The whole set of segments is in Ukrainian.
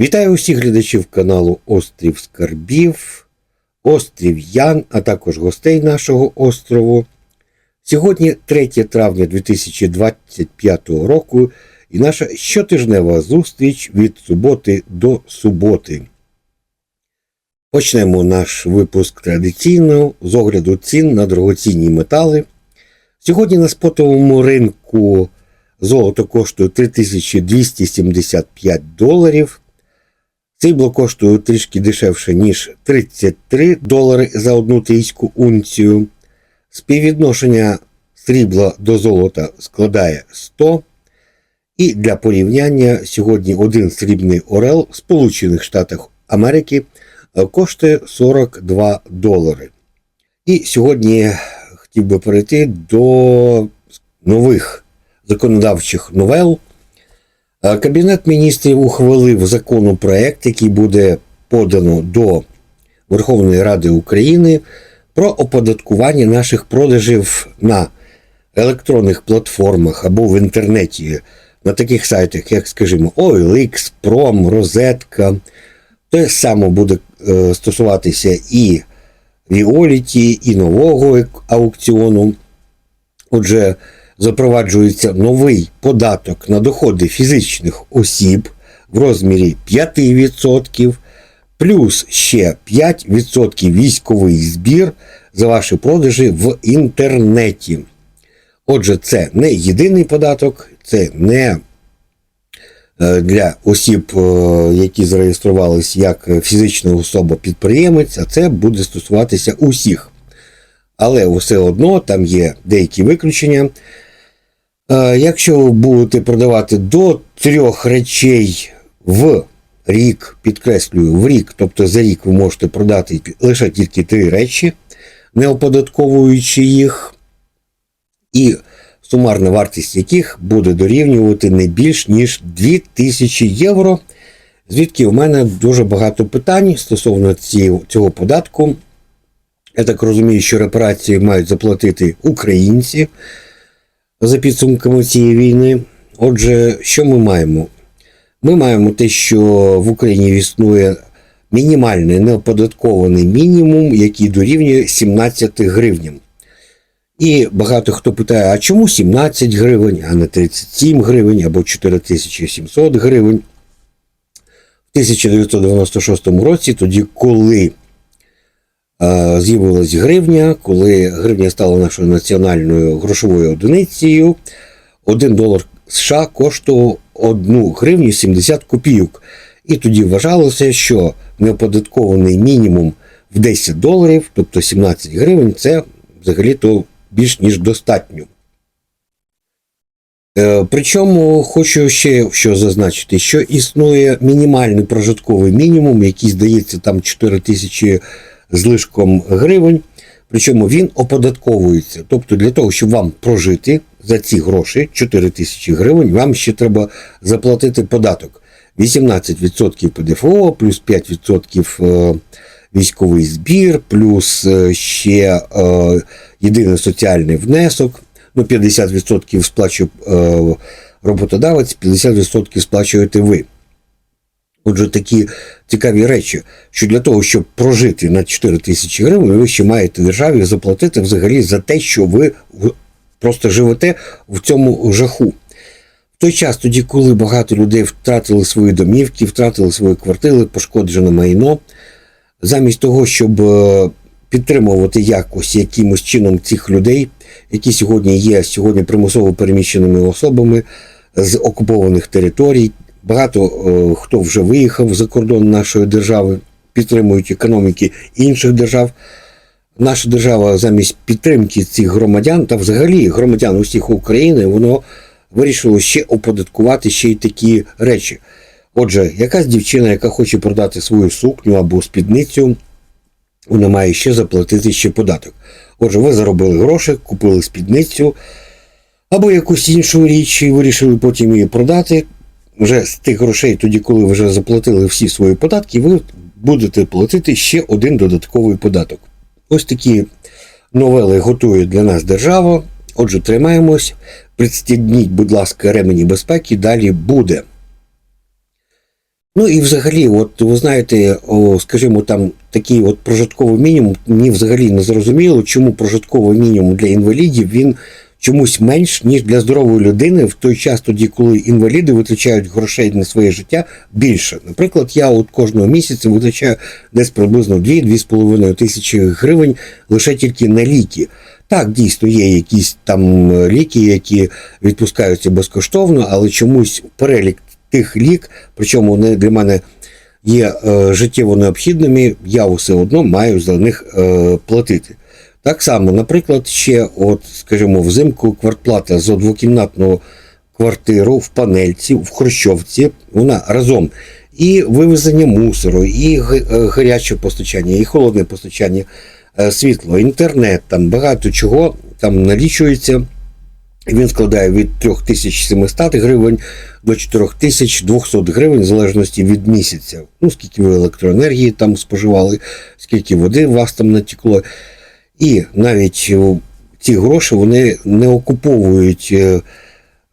Вітаю усіх глядачів каналу Острів Скарбів, Острів Ян, а також гостей нашого острову. Сьогодні 3 травня 2025 року і наша щотижнева зустріч від суботи до суботи. Почнемо наш випуск традиційно з огляду цін на дорогоцінні метали. Сьогодні на спотовому ринку золото коштує 3275 доларів. Срібло коштує трішки дешевше, ніж 33 долари за одну трійську унцію. Співвідношення срібла до золота складає 100. І для порівняння сьогодні один срібний орел в Сполучених Штатах Америки е, коштує 42 долари. І сьогодні хотів би перейти до нових законодавчих новел. Е, Кабінет міністрів ухвалив законопроект, який буде подано до Верховної Ради України про оподаткування наших продажів на електронних платформах або в інтернеті, на таких сайтах, як, скажімо, OLX, Prom, Розетка. Те саме буде е, стосуватися і Violet, і нового аукціону. Отже, запроваджується новий податок на доходи фізичних осіб в розмірі 5%, плюс ще 5% військовий збір за ваші продажі в інтернеті. Отже, це не єдиний податок, це не е, для осіб, е, які зареєструвались як фізична особа-підприємець, а це буде стосуватися усіх. Але все одно там є деякі виключення. Е, Якщо ви будете продавати до трьох речей в рік, підкреслюю, в рік, тобто за рік ви можете продати лише тільки три речі, не оподатковуючи їх, і сумарна вартість яких буде дорівнювати не більш ніж 2000 євро. Звідки у мене дуже багато питань стосовно цього податку. Я так розумію, що репарації мають заплатити українці за підсумками цієї війни. Отже, що ми маємо? Ми маємо те, що в Україні існує мінімальний неоподаткований мінімум, який дорівнює 17 гривням. І багато хто питає, а чому 17 гривень, а не 37 гривень або 4700 гривень? В 1996 році, тоді, коли з'явилась гривня, коли гривня стала нашою національною грошовою одиницею, 1 долар США коштував 1 гривню 70 копійок. І тоді вважалося, що неоподаткований мінімум в 10 доларів, тобто 17 гривень, це взагалі-то більш ніж достатньо. Е, Причому хочу ще що зазначити, що існує мінімальний прожитковий мінімум, який здається там 4 тисячі з лишком гривень. Причому він оподатковується. Тобто для того, щоб вам прожити за ці гроші 4 тисячі гривень, вам ще треба заплатити податок. 18% ПДФО, плюс 5% е, військовий збір, плюс е, ще е, єдиний соціальний внесок. Ну, 50% сплачує роботодавець, 50% сплачуєте ви. Отже, такі цікаві речі, що для того, щоб прожити на 4 тисячі гривень, ви ще маєте державі заплатити взагалі за те, що ви просто живете в цьому жаху. В той час, тоді, коли багато людей втратили свої домівки, втратили свої квартири, пошкоджене майно, замість того, щоб е, підтримувати якось якимось чином цих людей, які сьогодні є сьогодні примусово переміщеними особами з окупованих територій. Багато е, хто вже виїхав за кордон нашої держави, підтримують економіки інших держав. Наша держава замість підтримки цих громадян та взагалі громадян усіх України, воно вирішило ще оподаткувати ще й такі речі. Отже, якась дівчина, яка хоче продати свою сукню або спідницю, вона має ще заплатити ще податок. Отже, ви заробили гроші, купили спідницю або якусь іншу річ і вирішили потім її продати. Вже з тих грошей, тоді, коли вже заплатили всі свої податки, ви будете платити ще один додатковий податок. Ось такі новели готує для нас держава. Отже, тримаємось, пристібніть, будь ласка, ремені безпеки, далі буде. Ну і взагалі, от ви знаєте, о, скажімо, там такий от прожитковий мінімум, мені взагалі не зрозуміло, чому прожитковий мінімум для інвалідів він чомусь менш, ніж для здорової людини в той час, тоді, коли інваліди витрачають грошей на своє життя більше. Наприклад, я от кожного місяця витрачаю десь приблизно 2-2,5 тисячі гривень лише тільки на ліки. Так, дійсно, є якісь там ліки, які відпускаються безкоштовно, але чомусь перелік тих лік, причому вони для мене є е, життєво необхідними, я все одно маю за них е, платити. Так само, наприклад, ще, от, скажімо, взимку квартплата за двокімнатну квартиру в панельці, в Хрущовці, вона разом. І вивезення мусору, і е, гаряче постачання, і холодне постачання, е, світло, інтернет, там багато чого там налічується. Він складає від 3700 гривень до 4200 гривень, в залежності від місяця. Ну, скільки ви електроенергії там споживали, скільки води у вас там натекло. І навіть ці гроші вони не окуповують е,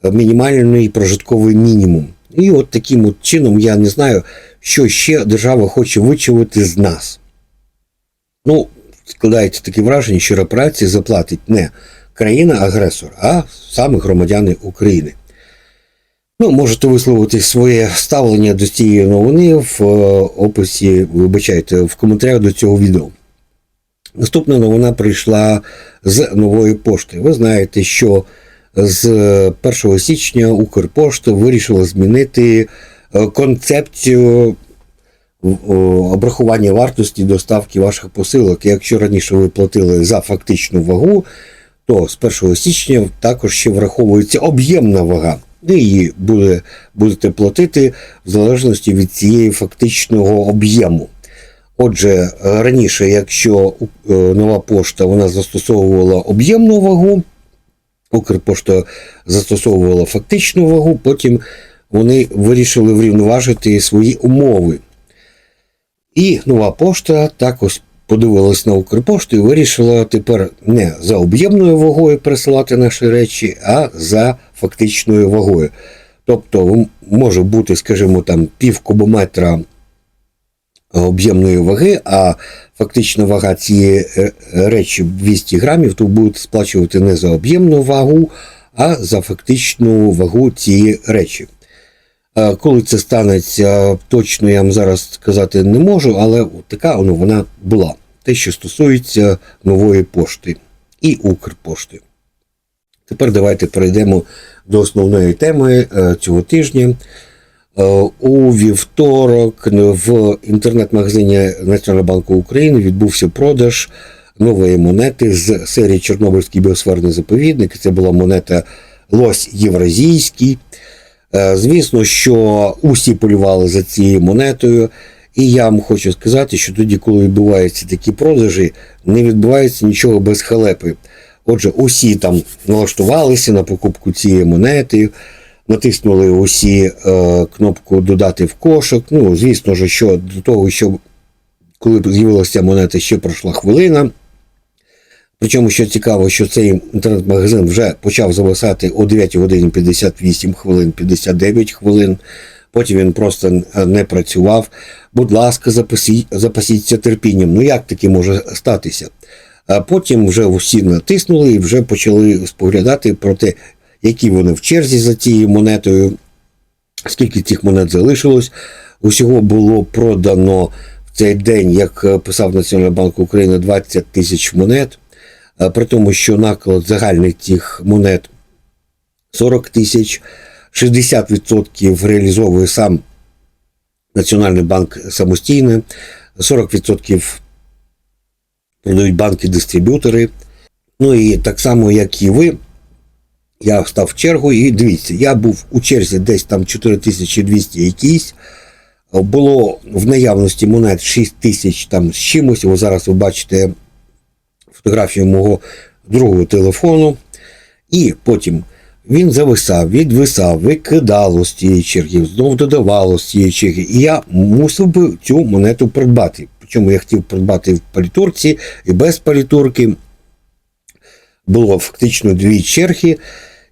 мінімальний прожитковий мінімум. І от таким от чином я не знаю, що ще держава хоче вичавити з нас. Ну, складається таке враження, що репарації заплатить не країна-агресор, а саме громадяни України. Ну, можете висловити своє ставлення до цієї новини в е, описі, вибачайте, в коментарях до цього відео. Наступна новина прийшла з нової пошти. Ви знаєте, що з 1 січня Укрпошта вирішила змінити е, концепцію обрахування вартості доставки ваших посилок. Якщо раніше ви платили за фактичну вагу, то з 1 січня також ще враховується об'ємна вага. Ви її буде, будете платити в залежності від цієї фактичного об'єму. Отже, е, раніше, якщо е, нова пошта вона застосовувала об'ємну вагу, Укрпошта застосовувала фактичну вагу, потім вони вирішили врівноважити свої умови. І нова пошта також подивилась на Укрпошту і вирішила тепер не за об'ємною вагою присилати наші речі, а за фактичною вагою. Тобто може бути, скажімо, там пів кубометра об'ємної ваги, а фактична вага цієї е, речі 200 грамів, то будете сплачувати не за об'ємну вагу, а за фактичну вагу цієї речі. Е, Коли це станеться, точно я вам зараз сказати не можу, але така воно вона була. Те, що стосується нової пошти і Укрпошти. Тепер давайте перейдемо до основної теми е, цього тижня. Е, У вівторок в інтернет-магазині Національного банку України відбувся продаж нової монети з серії Чорнобильський біосферний заповідник. Це була монета Лось Євразійський. Е, Звісно, що усі полювали за цією монетою. І я вам хочу сказати, що тоді, коли відбуваються такі продажі, не відбувається нічого без халепи. Отже, усі там налаштувалися на покупку цієї монети, натиснули усі е, кнопку Додати в кошик. Ну, звісно ж, що до того, що коли з'явилася монета, ще пройшла хвилина. Причому, що цікаво, що цей інтернет-магазин вже почав зависати о 9 годині 58 хвилин, 59 хвилин. Потім він просто не працював. Будь ласка, запасі, запасіться терпінням. Ну як таке може статися? А потім вже всі натиснули і вже почали споглядати про те, які вони в черзі за цією монетою, скільки цих монет залишилось. Усього було продано в цей день, як е, писав Національний банк України, 20 тисяч монет. Е, При тому, що наклад загальний цих монет 40 тисяч, 60% реалізовує сам Національний банк самостійно, 40% продають банки-дистриб'ютори. Ну і так само, як і ви, я став в чергу, і дивіться, я був у черзі десь там 4200 якісь. Було в наявності монет 6 тисяч там з чимось. Ось зараз ви бачите фотографію мого другого телефону. І потім він зависав, відвисав, викидало з цієї черги, знов додавало з цієї черги. І я мусив би цю монету придбати. Причому я хотів придбати в палітурці і без палітурки. Було фактично дві черги.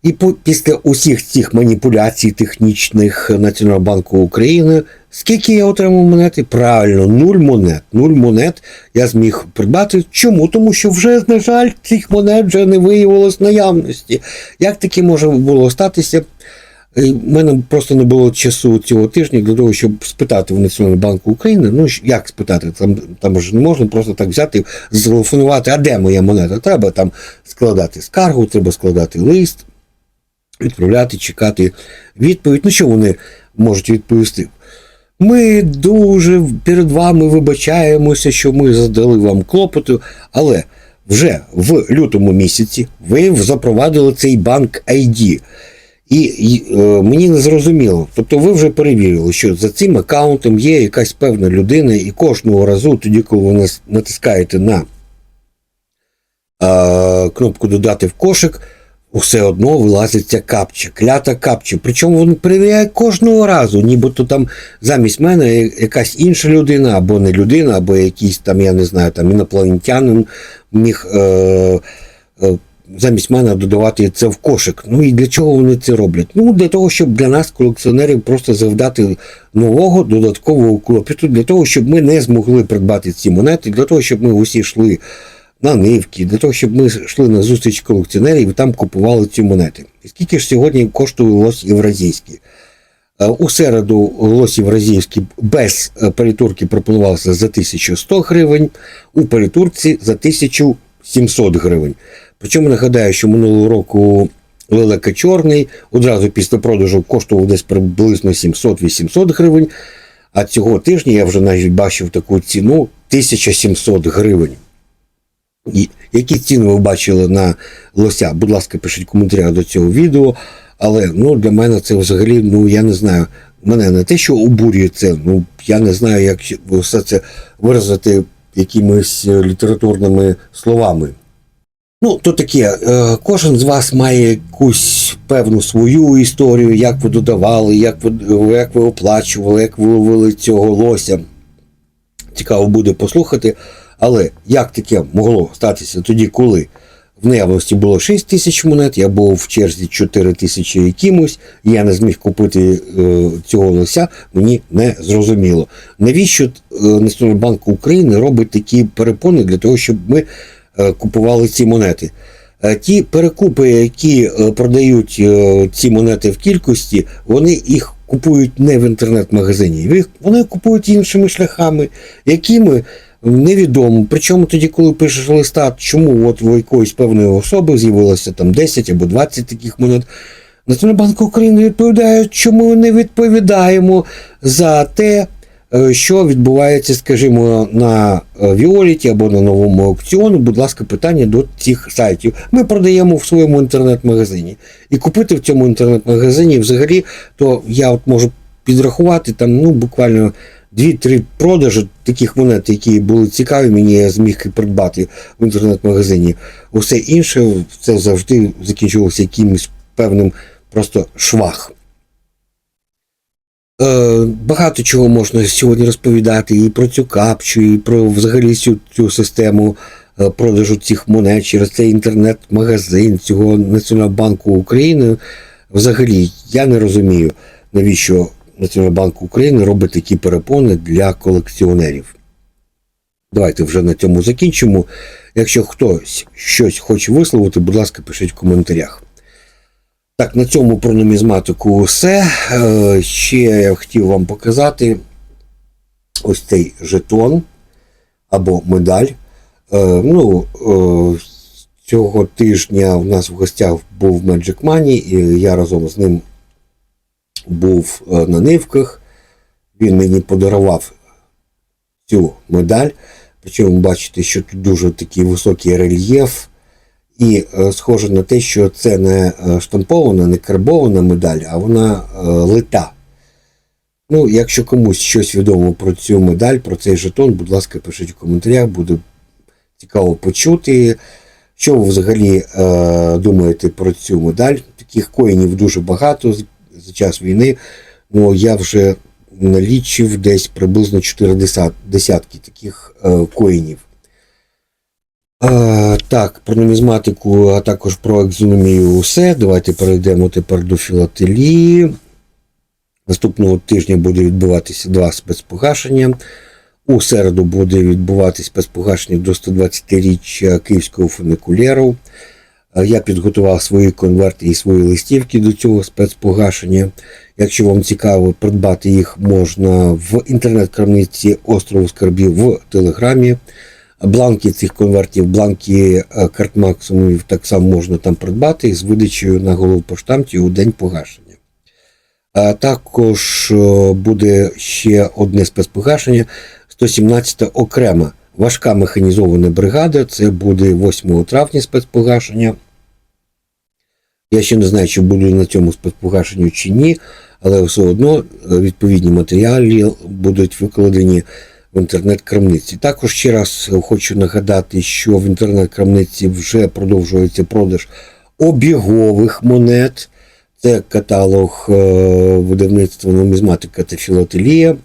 І після усіх цих маніпуляцій технічних Національного банку України Скільки я отримав монети? Правильно, нуль монет. Нуль монет я зміг придбати. Чому? Тому що вже, на жаль, цих монет вже не виявилось наявності. Як таке може було статися? У мене просто не було часу цього тижня для того, щоб спитати в Національному банку України. Ну як спитати? Там там ж не можна просто так взяти, зателефонувати, а де моя монета? Треба там складати скаргу, треба складати лист, відправляти, чекати відповідь. Ну що вони можуть відповісти? Ми дуже перед вами вибачаємося, що ми задали вам клопоту, але вже в лютому місяці ви запровадили цей банк ID. І, е, мені не зрозуміло. Тобто ви вже перевірили, що за цим аккаунтом є якась певна людина, і кожного разу, тоді, коли ви натискаєте на е, кнопку Додати в кошик, все одно вилазить ця капча, клята капча. Причому він перевіряє кожного разу, нібито там замість мене якась інша людина, або не людина, або якийсь там, я не знаю, там інопланетянин міг. Е, е, замість мене додавати це в кошик. Ну і для чого вони це роблять? Ну, для того, щоб для нас, колекціонерів, просто завдати нового додаткового клопіту, для того, щоб ми не змогли придбати ці монети, для того, щоб ми усі йшли на нивки, для того, щоб ми йшли на зустріч колекціонерів і там купували ці монети. І скільки ж сьогодні коштує лось євразійський? Е, У середу лось євразійський без е, перетурки пропонувався за 1100 гривень, у перетурці за 1700 гривень. Причому нагадаю, що минулого року лелека чорний одразу після продажу коштував десь приблизно 700-800 гривень, а цього тижня я вже навіть бачив таку ціну 1700 гривень. І які ціни ви бачили на лося? Будь ласка, пишіть коментарі до цього відео. Але ну, для мене це взагалі, ну я не знаю, мене не те, що обурює це, ну я не знаю, як все це виразити якимись літературними словами. Ну, то таке, е, кожен з вас має якусь певну свою історію, як ви додавали, як ви, як ви оплачували, як ви ловили цього лося. Цікаво буде послухати. Але як таке могло статися тоді, коли в наявності було 6 тисяч монет, я був в черзі 4 тисячі якимось, я не зміг купити е, цього лося, мені не зрозуміло. Навіщо е, Національний банк України робить такі перепони для того, щоб ми купували ці монети? Е, Ті перекупи, які е, продають е, ці монети в кількості, вони їх купують не в інтернет-магазині. Вони купують іншими шляхами, якими невідомо. Причому тоді, коли пишеш листа, чому от у якоїсь певної особи з'явилося там 10 або 20 таких монет. Національний банк України відповідає, чому не відповідаємо за те, е, що відбувається, скажімо, на е, Віоліті або на новому аукціону. Будь ласка, питання до цих сайтів. Ми продаємо в своєму інтернет-магазині. І купити в цьому інтернет-магазині взагалі, то я от можу підрахувати там, ну, буквально 2-3 продажі таких монет, які були цікаві, мені я зміг придбати в інтернет-магазині. Усе інше це завжди закінчувалося якимось певним просто швах. Е, багато чого можна сьогодні розповідати і про цю капчу, і про взагалі цю, цю систему е, продажу цих монет через цей інтернет-магазин цього Національного банку України. Взагалі, я не розумію, навіщо Національний банк України робить такі перепони для колекціонерів. Давайте вже на цьому закінчимо. Якщо хтось щось хоче висловити, будь ласка, пишіть в коментарях. Так, на цьому про нумізматику все. Е, Ще я хотів вам показати ось цей жетон або медаль. Е, Ну, е, цього тижня в нас в гостях був Magic Money, і я разом з ним був на нивках. Він мені подарував цю медаль. Причому бачите, що тут дуже такий високий рельєф. І е, схоже на те, що це не е, штампована, не карбована медаль, а вона е, лита. Ну, якщо комусь щось відомо про цю медаль, про цей жетон, будь ласка, пишіть в коментарях, буде цікаво почути. Що ви взагалі е, думаєте про цю медаль? Таких коїнів дуже багато за час війни. Ну, я вже налічив десь приблизно 4 десятки таких е, коїнів. Е, так, про нумізматику, а також про екзономію усе. Давайте перейдемо тепер до філателії. Наступного тижня буде відбуватися два спецпогашення. У середу буде відбуватися спецпогашення до 120-річчя Київського фуникулеру. Е, Я підготував свої конверти і свої листівки до цього спецпогашення. Якщо вам цікаво, придбати їх можна в інтернет-крамниці Острову Скарбів в Телеграмі. Бланки цих конвертів, бланки е, карт максимумів так само можна там придбати з видачею на головпоштамті у день погашення. А також е, буде ще одне спецпогашення 117 окрема важка механізована бригада. Це буде 8 травня спецпогашення. Я ще не знаю, чи буду на цьому спецпогашенню чи ні, але все одно е, відповідні матеріали будуть викладені в інтернет-крамниці. Також ще раз хочу нагадати, що в інтернет-крамниці вже продовжується продаж обігових монет. Це каталог е, видавництва нумізматика та філателія.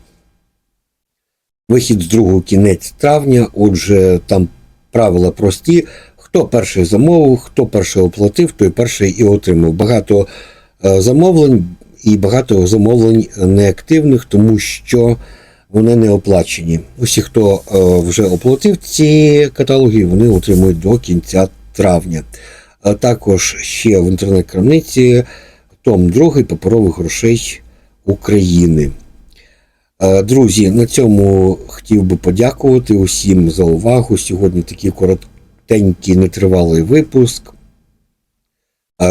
Вихід з другого кінець травня. Отже, там правила прості. Хто перший замовив, хто перший оплатив, той перший і отримав. Багато е, замовлень і багато замовлень неактивних, тому що вони не оплачені. Усі, хто е, вже оплатив ці каталоги, вони отримують до кінця травня. А також ще в інтернет-крамниці том 2 паперових грошей України. Е, Друзі, на цьому хотів би подякувати усім за увагу. Сьогодні такий коротенький, нетривалий випуск.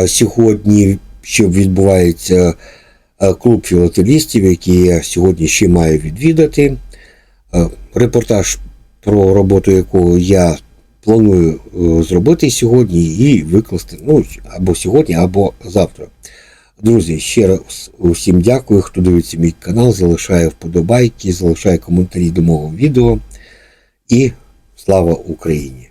Сьогодні ще відбувається клуб філателістів, який я сьогодні ще маю відвідати. Е, Репортаж про роботу якого я планую е, зробити сьогодні і викласти ну, або сьогодні, або завтра. Друзі, ще раз усім дякую, хто дивиться мій канал, залишає вподобайки, залишає коментарі до мого відео. І слава Україні!